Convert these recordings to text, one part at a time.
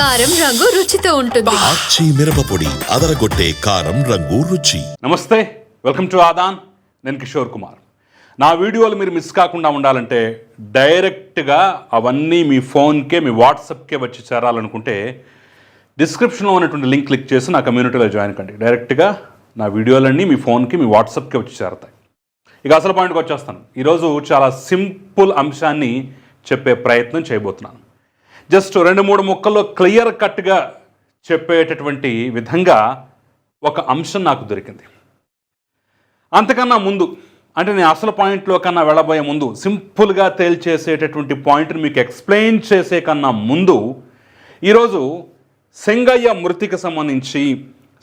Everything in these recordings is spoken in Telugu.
కారం రంగు రుచితో ఉంటుంది. ఆచి మిరపపొడి అదరగొట్టే కారం రంగు రుచి. నమస్తే వెల్కమ్ టు ఆదాన్. నేను కిషోర్ కుమార్. నా వీడియోలు మీరు మిస్ కాకుండా ఉండాలంటే డైరెక్ట్గా అవన్నీ మీ ఫోన్కే మీ వాట్సాప్కే వచ్చి చేరాలనుకుంటే డిస్క్రిప్షన్లో ఉన్నటువంటి లింక్ క్లిక్ చేసి నా కమ్యూనిటీలో జాయిన్ కండి. డైరెక్ట్గా నా వీడియోలన్నీ మీ ఫోన్కి మీ వాట్సాప్కే వచ్చి చేరతాయి. ఇక అసలు పాయింట్కి వచ్చేస్తాను. ఈరోజు చాలా సింపుల్ అంశాన్ని చెప్పే ప్రయత్నం చేయబోతున్నాను. జస్ట్ రెండు మూడు ముక్కల్లో క్లియర్ కట్గా చెప్పేటటువంటి విధంగా ఒక అంశం నాకు దొరికింది. అంతకన్నా ముందు అంటే నేను అసలు పాయింట్లో కన్నా వెళ్ళబోయే ముందు సింపుల్గా తేల్చేసేటటువంటి పాయింట్ని మీకు ఎక్స్ప్లెయిన్ చేసే కన్నా ముందు ఈరోజు సెంగయ్య మృతికి సంబంధించి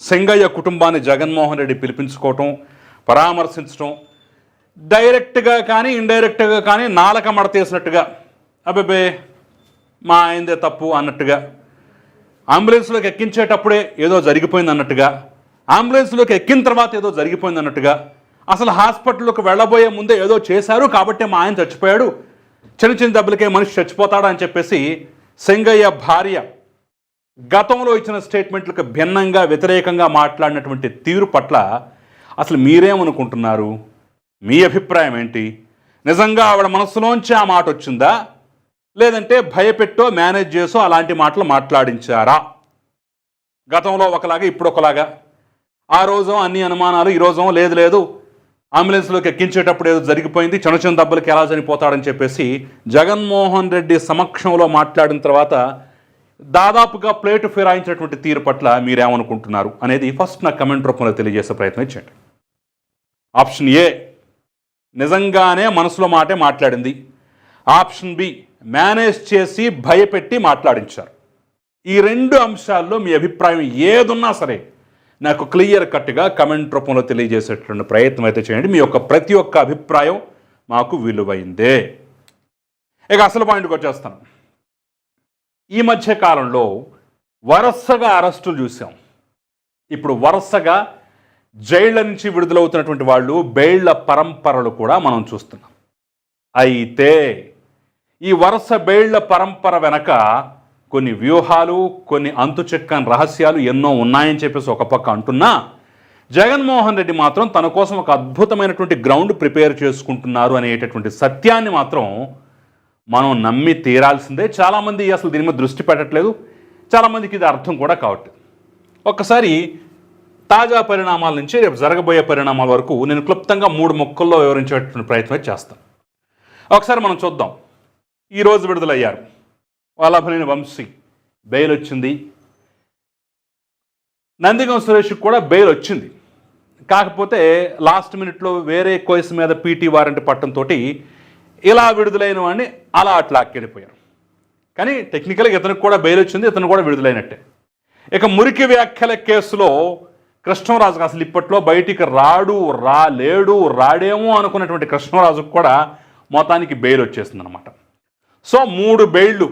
సెంగయ్య కుటుంబాన్ని జగన్మోహన్ రెడ్డి పిలిపించుకోవటం పరామర్శించడం డైరెక్ట్గా కానీ ఇండైరెక్ట్గా కానీ నాలక మడతేసినట్టుగా అబ్బే మా ఆయనదే తప్పు అన్నట్టుగా. అంబులెన్స్లోకి ఎక్కించేటప్పుడే ఏదో జరిగిపోయింది అన్నట్టుగా. అంబులెన్స్లోకి ఎక్కిన తర్వాత ఏదో జరిగిపోయింది అన్నట్టుగా. అసలు హాస్పిటల్లోకి వెళ్ళబోయే ముందే ఏదో చేశారు కాబట్టి మా ఆయన చచ్చిపోయాడు. చిన్న చిన్న దెబ్బలకే మనిషి చచ్చిపోతాడు అని చెప్పేసి సెంగయ్య భార్య గతంలో ఇచ్చిన స్టేట్మెంట్లకు భిన్నంగా వ్యతిరేకంగా మాట్లాడినటువంటి తీరు పట్ల అసలు మీరేమనుకుంటున్నారు? మీ అభిప్రాయం ఏంటి? నిజంగా ఆవిడ మనసులోంచి ఆ మాట వచ్చిందా? లేదంటే భయపెట్టో మేనేజ్ చేసో అలాంటి మాటలు మాట్లాడించారా? గతంలో ఒకలాగా ఇప్పుడు ఒకలాగా. ఆ రోజు అన్ని అనుమానాలు ఈ రోజు లేదు లేదు. అంబులెన్స్లోకి ఎక్కించేటప్పుడు ఏదో జరిగిపోయింది. చిన్న చిన్న దెబ్బలకి ఎలా చనిపోతాడని చెప్పేసి జగన్మోహన్ రెడ్డి సమక్షంలో మాట్లాడిన తర్వాత దాదాపుగా ప్లేటు ఫిరాయించినటువంటి తీరు పట్ల మీరేమనుకుంటున్నారు అనేది ఫస్ట్ నా కమెంట్ రూపంలో తెలియజేసే ప్రయత్నం చేయండి. Option A. నిజంగానే మనసులో మాటే మాట్లాడింది. Option B. మేనేజ్ చేసి భయపెట్టి మాట్లాడించారు. ఈ రెండు అంశాల్లో మీ అభిప్రాయం ఏదున్నా సరే నాకు క్లియర్ కట్గా కమెంట్ రూపంలో తెలియజేసేటువంటి ప్రయత్నం అయితే చేయండి. మీ యొక్క ప్రతి ఒక్క అభిప్రాయం మాకు విలువైందే. ఇక అసలు పాయింట్కి వచ్చేస్తాను. ఈ మధ్య కాలంలో వరుసగా అరెస్టులు చూసాం. ఇప్పుడు వరుసగా జైళ్ళ నుంచి విడుదలవుతున్నటువంటి వాళ్ళు బెయిళ్ళ పరంపరలు కూడా మనం చూస్తున్నాం. అయితే ఈ వరుస బేళ్ళ పరంపర వెనక కొన్ని వ్యూహాలు కొన్ని అంతుచిక్కని రహస్యాలు ఎన్నో ఉన్నాయని చెప్పేసి ఒక పక్క అంటున్నా జగన్మోహన్ రెడ్డి మాత్రం తన కోసం ఒక అద్భుతమైనటువంటి గ్రౌండ్ ప్రిపేర్ చేసుకుంటున్నారు అనేటటువంటి సత్యాన్ని మాత్రం మనం నమ్మి తీరాల్సిందే. చాలామంది అసలు దీని మీద దృష్టి పెట్టట్లేదు. చాలామందికి ఇది అర్థం కూడా కావట్లేదు. ఒక్కసారి తాజా పరిణామాల నుంచి రేపు జరగబోయే పరిణామాల వరకు నేను క్లుప్తంగా మూడు మొక్కల్లో వివరించేటటువంటి ప్రయత్నం చేస్తాను. ఒకసారి మనం చూద్దాం. ఈరోజు విడుదలయ్యారు. వాళ్ళభనేని వంశీ బెయిల్ వచ్చింది నందిగం సురేష్కి కూడా బెయిల్ వచ్చింది కాకపోతే లాస్ట్ మినిట్లో వేరే కేసు మీద పీటీ వారెంట్ పట్టంతో ఇలా విడుదలైన వాడిని అలా అట్లా వెళ్ళిపోయారు కానీ టెక్నికల్గా ఇతనికి కూడా బెయిల్ వచ్చింది ఇతను కూడా విడుదలైనట్టే. ఇక మురికి వ్యాఖ్యల కేసులో కృష్ణరాజుకు అసలు ఇప్పట్లో బయటికి రాడు రా లేడు రాడేమో అనుకున్నటువంటి కృష్ణరాజుకు కూడా మొత్తానికి బెయిల్ వచ్చేసింది అనమాట సో మూడు బెయిళ్ళు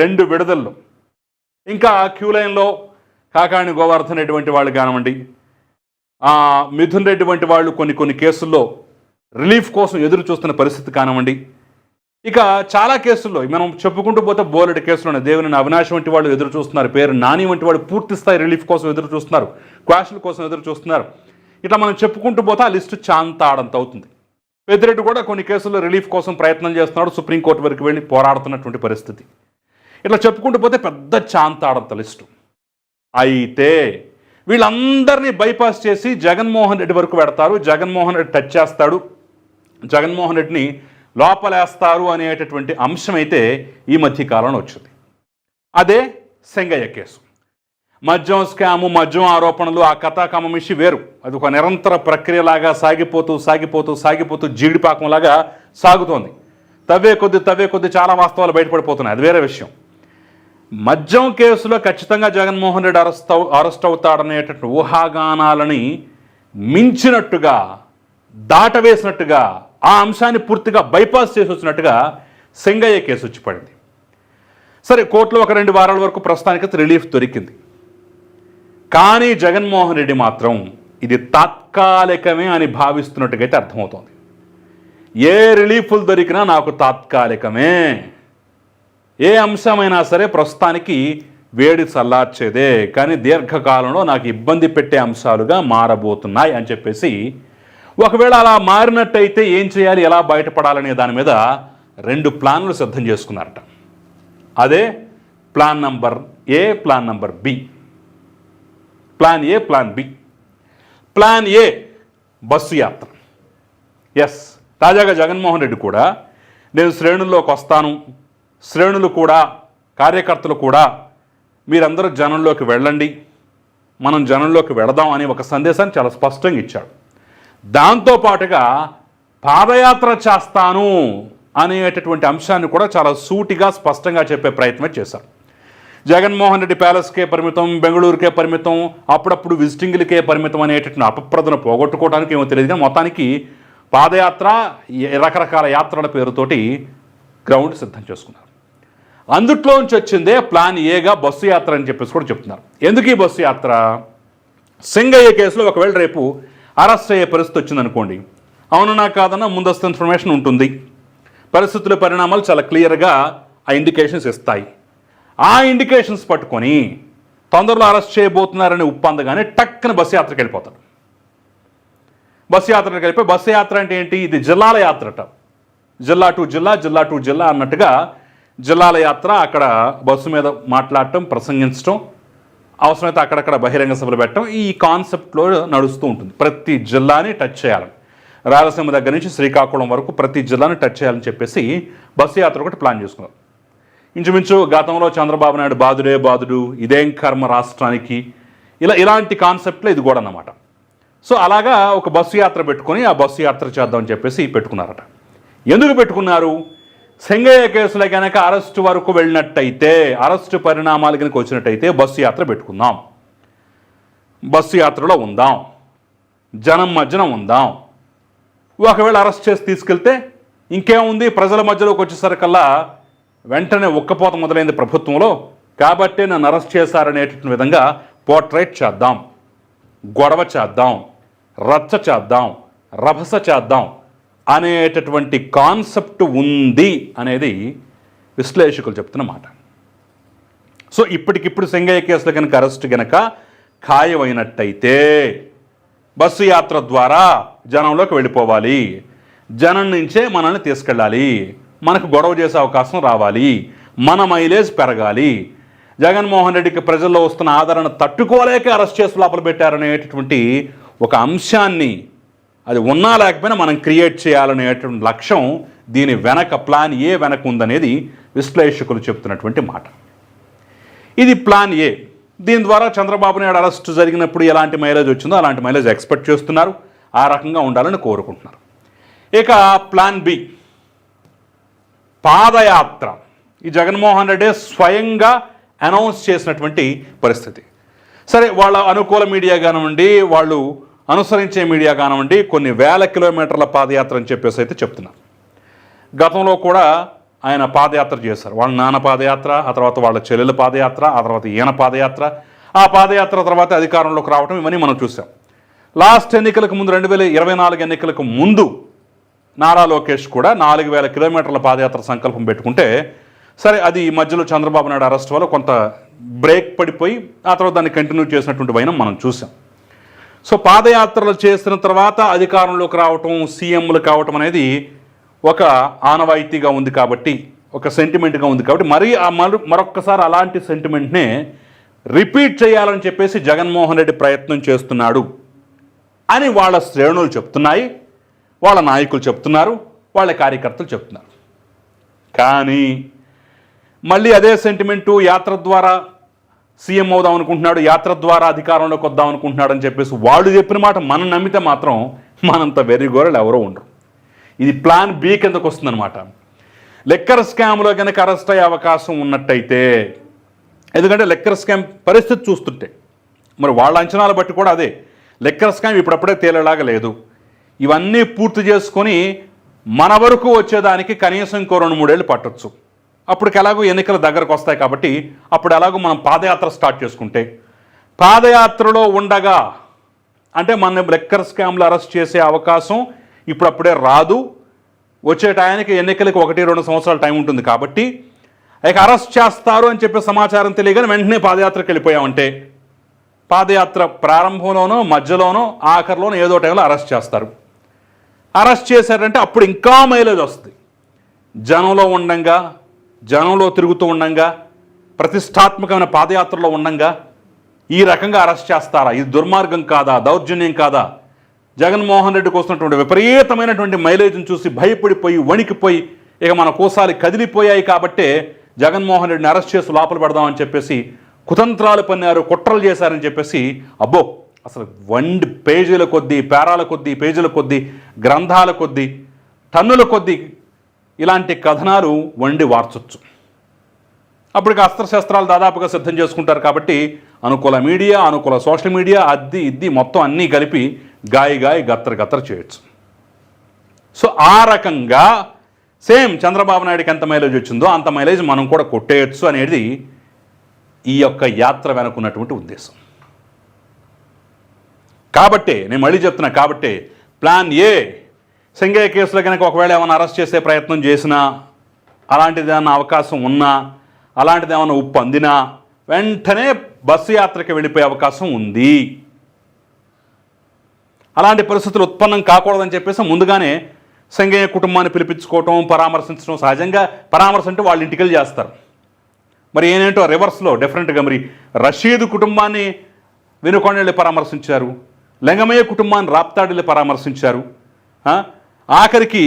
రెండు విడుదలలు. ఇంకా క్యూ లైన్లో కాకాణి గోవర్ధన్ రెడ్డి వాళ్ళు కానివ్వండి మిథున్ రెడ్డి వంటి వాళ్ళు కొన్ని కొన్ని కేసుల్లో రిలీఫ్ కోసం ఎదురు చూస్తున్న పరిస్థితి కానివ్వండి. ఇక చాలా కేసుల్లో మనం చెప్పుకుంటూ పోతే బోలెడు కేసులు దేవుని అవినాష్ వంటి వాళ్ళు ఎదురు చూస్తున్నారు పేరు నాని వంటి వాళ్ళు పూర్తి స్థాయి రిలీఫ్ కోసం ఎదురు చూస్తున్నారు క్వాషల కోసం ఎదురు చూస్తున్నారు. ఇట్లా మనం చెప్పుకుంటూ పోతే ఆ లిస్టు చాంతాడంత అవుతుంది పెద్దిరెడ్డి కూడా కొన్ని కేసుల్లో రిలీఫ్ కోసం ప్రయత్నం చేస్తున్నాడు. సుప్రీంకోర్టు వరకు వెళ్ళి పోరాడుతున్నటువంటి పరిస్థితి. ఇట్లా చెప్పుకుంటూ పోతే పెద్ద చాంతాడంత లిస్టు. అయితే వీళ్ళందరినీ బైపాస్ చేసి జగన్మోహన్ రెడ్డి వరకు పెడతారు. జగన్మోహన్ రెడ్డి టచ్ చేస్తాడు. జగన్మోహన్ రెడ్డిని లోపలేస్తారు అనేటటువంటి అంశం అయితే ఈ మధ్యకాలంలో వచ్చింది. అదే సెంగయ్య కేసు. మద్యం స్కాము మద్యం ఆరోపణలు ఆ కథాకమమిషి వేరు. అది ఒక నిరంతర ప్రక్రియలాగా సాగిపోతూ సాగిపోతూ సాగిపోతూ జీడిపాకంలాగా సాగుతోంది. తవ్వే కొద్ది తవ్వే కొద్ది చాలా వాస్తవాలు బయటపడిపోతున్నాయి. అది వేరే విషయం. మద్యం కేసులో ఖచ్చితంగా జగన్మోహన్ రెడ్డి అరెస్ట్ అవు అరెస్ట్ అవుతాడనేటటువంటి ఊహాగానాలని మించినట్టుగా దాటవేసినట్టుగా ఆ అంశాన్ని పూర్తిగా బైపాస్ చేసి వచ్చినట్టుగా సింగయ్య కేసు వచ్చి పడింది. సరే కోర్టులో ఒక రెండు వారాల వరకు ప్రస్తుతానికి రిలీఫ్ దొరికింది. కానీ జగన్మోహన్ రెడ్డి మాత్రం ఇది తాత్కాలికమే అని భావిస్తున్నట్టుగా అయితే అర్థమవుతోంది. ఏ రిలీఫ్లు దొరికినా నాకు తాత్కాలికమే. ఏ అంశమైనా సరే ప్రస్తుతానికి వేడి చల్లార్చేదే కానీ దీర్ఘకాలంలో నాకు ఇబ్బంది పెట్టే అంశాలుగా మారబోతున్నాయి అని చెప్పేసి ఒకవేళ అలా మారినట్టయితే ఏం చేయాలి ఎలా బయటపడాలనే దాని మీద రెండు ప్లాన్లు సిద్ధం చేసుకున్నారట. అదే plan number A plan number B. Plan A plan B. Plan A bus యాత్ర. ఎస్ తాజాగా జగన్మోహన్ రెడ్డి కూడా నేను శ్రేణుల్లోకి వస్తాను శ్రేణులు కూడా కార్యకర్తలు కూడా మీరందరూ జనంలోకి వెళ్ళండి మనం జనంలోకి వెళదాం అనే ఒక సందేశాన్ని చాలా స్పష్టంగా ఇచ్చాడు. దాంతో పాటుగా పాదయాత్ర చేస్తాను అనేటటువంటి అంశాన్ని కూడా చాలా సూటిగా స్పష్టంగా చెప్పే ప్రయత్నం చేశారు. జగన్మోహన్ రెడ్డి ప్యాలెస్కే పరిమితం బెంగళూరుకే పరిమితం అప్పుడప్పుడు విజిటింగ్లకే పరిమితం అనేటటువంటి అపప్రదను పోగొట్టుకోవడానికి ఏమో తెలియదు. కానీ మొత్తానికి పాదయాత్ర రకరకాల యాత్రల పేరుతోటి గ్రౌండ్ సిద్ధం చేసుకున్నారు. అందుట్లోంచి వచ్చిందే ప్లాన్ ఏగా బస్సు యాత్ర అని చెప్పేసి కూడా చెప్తున్నారు. ఎందుకు ఈ బస్సు యాత్ర? సింగయ్య కేసులో ఒకవేళ రేపు అరెస్ట్ అయ్యే పరిస్థితి వచ్చిందనుకోండి. అవునన్నా కాదన్నా ముందస్తు ఇన్ఫర్మేషన్ ఉంటుంది. పరిస్థితుల పరిణామాలు చాలా క్లియర్గా ఆ ఇండికేషన్స్ ఇస్తాయి. ఆ ఇండికేషన్స్ పట్టుకొని తొందరలో అరెస్ట్ చేయబోతున్నారని ఉప్పందగానే టక్కున బస్సు యాత్రకి వెళ్ళిపోతాడు బస్సు యాత్రకి వెళ్ళిపోయి బస్సు యాత్ర అంటే ఏంటి? ఇది జిల్లాల యాత్రట. జిల్లా టు జిల్లా జిల్లా టు జిల్లా అన్నట్టుగా జిల్లాల యాత్ర అక్కడ బస్సు మీద మాట్లాడటం ప్రసంగించడం అవసరమైతే అక్కడక్కడ బహిరంగ సభలు పెట్టడం ఈ కాన్సెప్ట్లో నడుస్తూ ఉంటుంది. ప్రతి జిల్లాని టచ్ చేయాలని. రాయలసీమ దగ్గర నుంచి శ్రీకాకుళం వరకు ప్రతి జిల్లాని టచ్ చేయాలని చెప్పేసి బస్సు యాత్ర ఒకటి ప్లాన్ చేసుకున్నారు. ఇంచుమించు గతంలో చంద్రబాబు నాయుడు బాధుడే బాధుడు ఇదేం కర్మ రాష్ట్రానికి. ఇలా ఇలాంటి కాన్సెప్ట్లో ఇది కూడా అన్నమాట. సో అలాగా ఒక బస్సు యాత్ర పెట్టుకొని ఆ బస్సు యాత్ర చేద్దామని చెప్పేసి పెట్టుకున్నారట. ఎందుకు పెట్టుకున్నారు? సింగయ్య కేసులో కనుక అరెస్టు వరకు వెళ్ళినట్టయితే అరెస్టు పరిణామాలు కనుక వచ్చినట్టయితే బస్సు యాత్ర పెట్టుకుందాం. బస్సు యాత్రలో ఉందాం. జనం మధ్యన ఉందాం. ఒకవేళ అరెస్ట్ చేసి తీసుకెళ్తే ఇంకేముంది? ప్రజల మధ్యలోకి వచ్చేసరికల్లా వెంటనే ఉక్కపోత మొదలైంది ప్రభుత్వంలో. కాబట్టే నన్ను అరెస్ట్ చేశారనేటటువంటి విధంగా పోర్ట్రేట్ చేద్దాం గొడవ చేద్దాం రచ్చ చేద్దాం రభస చేద్దాం అనేటటువంటి కాన్సెప్ట్ ఉంది అనేది విశ్లేషకులు చెప్తున్న మాట. సో ఇప్పటికిప్పుడు సింగయ్య కేసులో కనుక అరెస్ట్ కనుక ఖాయమైనట్టయితే బస్సు యాత్ర ద్వారా జనంలోకి వెళ్ళిపోవాలి. జనం నుంచే మనల్ని తీసుకెళ్ళాలి. మనకు గొడవ చేసే అవకాశం రావాలి. మన మైలేజ్ పెరగాలి. జగన్మోహన్ రెడ్డికి ప్రజల్లో వస్తున్న ఆదరణ తట్టుకోలేక అరెస్ట్ చేసి లోపల పెట్టారనేటటువంటి ఒక అంశాన్ని అది ఉన్నా లేకపోయినా మనం క్రియేట్ చేయాలనేటువంటి లక్ష్యం దీని వెనక ప్లాన్ ఏ వెనక ఉందనేది విశ్లేషకులు చెప్తున్నటువంటి మాట. ఇది ప్లాన్ ఏ. దీని ద్వారా చంద్రబాబు నాయుడు అరెస్ట్ జరిగినప్పుడు ఎలాంటి మైలేజ్ వచ్చిందో అలాంటి మైలేజ్ ఎక్స్పెక్ట్ చేస్తున్నారు. ఆ రకంగా ఉండాలని కోరుకుంటున్నారు. ఇక ప్లాన్ బి. పాదయాత్ర. ఈ జగన్మోహన్ రెడ్డి స్వయంగా అనౌన్స్ చేసినటువంటి పరిస్థితి. సరే వాళ్ళ అనుకూల మీడియా కానివ్వండి వాళ్ళు అనుసరించే మీడియా కానివ్వండి కొన్ని వేల కిలోమీటర్ల పాదయాత్ర అని చెప్పేసి అయితే చెప్తున్నారు గతంలో కూడా ఆయన పాదయాత్ర చేశారు. వాళ్ళ నాన్న పాదయాత్ర ఆ తర్వాత వాళ్ళ చెల్లెల పాదయాత్ర ఆ తర్వాత ఈయన పాదయాత్ర. ఆ పాదయాత్ర తర్వాత అధికారంలోకి రావడం ఇవన్నీ మనం చూసాం. లాస్ట్ ఎన్నికలకు ముందు రెండు వేల ఇరవై నాలుగు ఎన్నికలకు ముందు నారా లోకేష్ కూడా నాలుగు వేల కిలోమీటర్ల పాదయాత్ర సంకల్పం పెట్టుకుంటే సరే అది ఈ మధ్యలో చంద్రబాబు నాయుడు అరెస్ట్ వల్ల కొంత బ్రేక్ పడిపోయి ఆ తర్వాత దాన్ని కంటిన్యూ చేసినటువంటి వైనం మనం చూసాం. సో పాదయాత్రలు చేసిన తర్వాత అధికారంలోకి రావటం సీఎంలు కావటం అనేది ఒక ఆనవాయితీగా ఉంది కాబట్టి ఒక సెంటిమెంట్గా ఉంది కాబట్టి మరీ ఆ మరు మరొక్కసారి అలాంటి సెంటిమెంట్నే రిపీట్ చేయాలని చెప్పేసి జగన్మోహన్ రెడ్డి ప్రయత్నం చేస్తున్నాడు అని వాళ్ళ శ్రేణులు చెప్తున్నాయి. వాళ్ళ నాయకులు చెప్తున్నారు వాళ్ళ కార్యకర్తలు చెప్తున్నారు. కానీ మళ్ళీ అదే సెంటిమెంటు యాత్ర ద్వారా సీఎం అవుదాం అనుకుంటున్నాడు యాత్ర ద్వారా అధికారంలోకి వద్దాం అనుకుంటున్నాడు అని చెప్పేసి వాళ్ళు చెప్పిన మాట మనం నమ్మితే మాత్రం మనంత వెర్రిగోరలు ఎవరో ఉండరు. ఇది ప్లాన్ బి కిందకు వస్తుందన్నమాట. లెక్కర్ స్కామ్లో కనుక అరెస్ట్ అయ్యే అవకాశం ఉన్నట్టయితే ఎందుకంటే లెక్కర్ స్కామ్ పరిస్థితి చూస్తుంటే మరి వాళ్ళ అంచనాలు బట్టి కూడా అదే. లెక్కర్ స్కామ్ ఇప్పుడప్పుడే తేలేలాగా లేదు. ఇవన్నీ పూర్తి చేసుకొని మన వరకు వచ్చేదానికి కనీసం ఇంకో రెండు మూడేళ్ళు పట్టొచ్చు. అప్పటికి ఎలాగో ఎన్నికలు దగ్గరకు వస్తాయి కాబట్టి అప్పుడు ఎలాగో మనం పాదయాత్ర స్టార్ట్ చేసుకుంటే పాదయాత్రలో ఉండగా అంటే మన లెక్కర్ స్కామ్లు అరెస్ట్ చేసే అవకాశం ఇప్పుడప్పుడే రాదు. వచ్చే టయానికి ఎన్నికలకు ఒకటి రెండు సంవత్సరాల టైం ఉంటుంది కాబట్టి ఇక అరెస్ట్ చేస్తారు అని చెప్పి సమాచారం తెలియగానే వెంటనే పాదయాత్రకు వెళ్ళిపోయామంటే పాదయాత్ర ప్రారంభంలోనో మధ్యలోనో ఆఖరిలోనో ఏదో టైంలో అరెస్ట్ చేస్తారు. అరెస్ట్ చేశారంటే అప్పుడు ఇంకా మైలేజ్ వస్తుంది. జనంలో ఉండంగా జనంలో తిరుగుతూ ఉండంగా ప్రతిష్టాత్మకమైన పాదయాత్రలో ఉండంగా ఈ రకంగా అరెస్ట్ చేస్తారా? ఇది దుర్మార్గం కాదా? దౌర్జన్యం కాదా? జగన్మోహన్ రెడ్డికి వస్తున్నటువంటి విపరీతమైనటువంటి మైలేజ్ని చూసి భయపడిపోయి వణికిపోయి ఇక మన కోసాలు కదిలిపోయాయి కాబట్టే జగన్మోహన్ రెడ్డిని అరెస్ట్ చేసి లోపల పెడదామని చెప్పేసి కుతంత్రాలు పన్నారు కుట్రలు చేశారని చెప్పేసి అబ్బో అసలు వండి పేజీల కొద్దీ పేరాల కొద్దీ పేజీల కొద్దీ గ్రంథాల కొద్దీ టన్నుల కొద్దీ ఇలాంటి కథనాలు వండి వార్చొచ్చు. అప్పటికి అస్త్రశస్త్రాలు దాదాపుగా సిద్ధం చేసుకుంటారు కాబట్టి అనుకూల మీడియా అనుకూల సోషల్ మీడియా అద్ది ఇద్ది మొత్తం అన్నీ కలిపి గాయి గాయి గత్తర గత్తర చేయొచ్చు. సో ఆ రకంగా సేమ్ చంద్రబాబు నాయుడుకి ఎంత మైలేజ్ వచ్చిందో అంత మైలేజ్ మనం కూడా కొట్టేయచ్చు అనేది ఈ యొక్క యాత్ర వెనుకున్నటువంటి ఉద్దేశం. కాబట్టే నేను మళ్ళీ చెప్తున్నా కాబట్టే ప్లాన్ ఏ సింగయ్య కేసులో కనుక ఒకవేళ ఏమైనా అరెస్ట్ చేసే ప్రయత్నం చేసినా అలాంటిది ఏమైనా అవకాశం ఉన్నా అలాంటిది ఏమైనా ఉప్పు అందినా వెంటనే బస్సు యాత్రకి వెళ్ళిపోయే అవకాశం ఉంది. అలాంటి పరిస్థితులు ఉత్పన్నం కాకూడదని చెప్పేసి ముందుగానే సంగయ్య కుటుంబాన్ని పిలిపించుకోవటం పరామర్శించడం సహజంగా పరామర్శ అంటే వాళ్ళ ఇంటికెళ్ళి చేస్తారు. మరి ఏంటంటో రివర్స్లో డిఫరెంట్గా మరి రషీద్ కుటుంబాన్ని వెనుకొండెళ్ళి పరామర్శించారు. లింగమయ్య కుటుంబాన్ని రాప్తాడెళ్ళి పరామర్శించారు. ఆఖరికి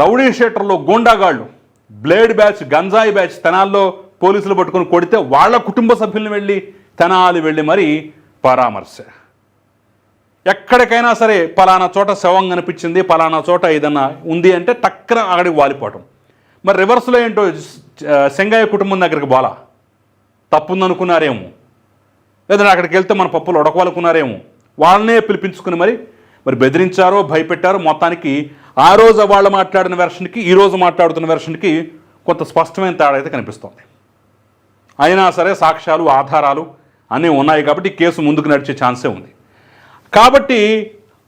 రౌడీ షేటర్లో గూండాగాళ్ళు బ్లేడ్ బ్యాచ్ గంజాయి బ్యాచ్ తెనాల్లో పోలీసులు పట్టుకొని కొడితే వాళ్ళ కుటుంబ సభ్యులను వెళ్ళి తెనాలి వెళ్ళి మరి పరామర్శ. ఎక్కడికైనా సరే పలానా చోట శవం కనిపించింది పలానా చోట ఏదన్నా ఉంది అంటే టక్కన అక్కడికి వాలిపోవటం. మరి రివర్స్లో ఏంటో శంగయ్య కుటుంబం దగ్గరికి బాలా తప్పుందనుకున్నారేమో. లేదంటే అక్కడికి వెళ్తే మన పప్పులు ఉడకవాలనుకున్నారేమో. వాళ్ళనే పిలిపించుకుని మరి మరి బెదిరించారో భయపెట్టారో మొత్తానికి ఆ రోజు వాళ్ళు మాట్లాడిన వెర్షన్కి ఈ రోజు మాట్లాడుతున్న వెర్షన్కి కొంత స్పష్టమైన తేడా అయితే కనిపిస్తోంది. అయినా సరే సాక్ష్యాలు ఆధారాలు అన్నీ ఉన్నాయి కాబట్టి కేసు ముందుకు నడిచే ఛాన్సే ఉంది. కాబట్టి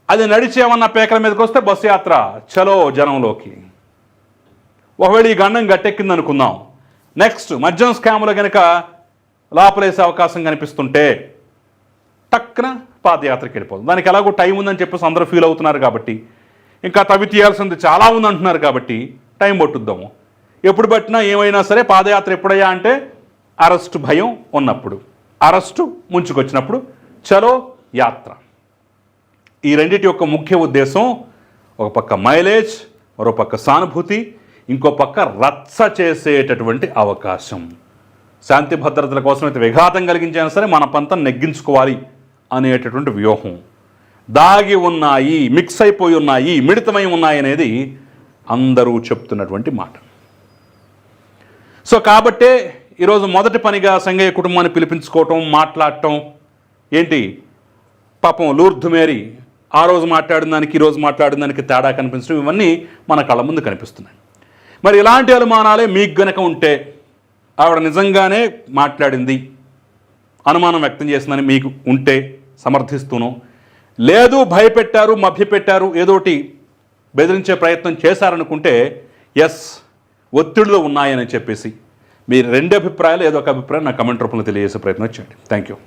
అది నడిచేమన్న పేకల మీదకి వస్తే బస్సు యాత్ర చలో జనంలోకి. ఒకవేళ ఈ గండం గట్టెక్కింది అనుకుందాం. నెక్స్ట్ మద్యం స్కాములు కనుక లోపలేసే అవకాశం కనిపిస్తుంటే టక్కున పాదయాత్రకి వెళ్ళిపోతుంది దానికి ఎలాగో టైం ఉందని చెప్పేసి అందరూ ఫీల్ అవుతున్నారు కాబట్టి ఇంకా తవి తీయాల్సింది చాలా ఉంది అంటున్నారు కాబట్టి టైం పట్టుద్దాము. ఎప్పుడు పట్టినా ఏమైనా సరే పాదయాత్ర ఎప్పుడయ్యా అంటే అరెస్టు భయం ఉన్నప్పుడు అరెస్టు ముంచుకొచ్చినప్పుడు చలో యాత్ర. ఈ రెండింటి యొక్క ముఖ్య ఉద్దేశం ఒక పక్క మైలేజ్ మరో పక్క సానుభూతి ఇంకో పక్క రచ్చ చేసేటటువంటి అవకాశం. శాంతి భద్రతల కోసం అయితే విఘాతం కలిగించైనా సరే మన పంతం నెగ్గించుకోవాలి. అనేటటువంటి వ్యూహం. దాగి ఉన్నాయి మిక్స్ అయిపోయి ఉన్నాయి మిళితమై ఉన్నాయి అనేది అందరూ చెప్తున్నటువంటి మాట. సో కాబట్టే ఈరోజు మొదటి పనిగా సంగయ్య కుటుంబాన్ని పిలిపించుకోవటం మాట్లాడటం ఏంటి? పాపం లూర్ధు మేరీ ఆ రోజు మాట్లాడిన దానికి ఈరోజు మాట్లాడిన దానికి తేడా కనిపించడం ఇవన్నీ మన కళ్ళ ముందు కనిపిస్తున్నాయి. మరి ఇలాంటి అనుమానాలే మీకు గనక ఉంటే ఆవిడ నిజంగానే మాట్లాడింది అనుమానం వ్యక్తం చేసిందని మీకు ఉంటే సమర్థిస్తూను. లేదు భయపెట్టారు మభ్యపెట్టారు ఏదోటి బెదిరించే ప్రయత్నం చేశారనుకుంటే ఎస్ ఒత్తిడిలో ఉన్నాయని చెప్పేసి. మీ రెండు అభిప్రాయాలు ఏదో ఒక అభిప్రాయం నా కమెంట్ రూపంలో తెలియజేసే ప్రయత్నం చేయండి. Thank you.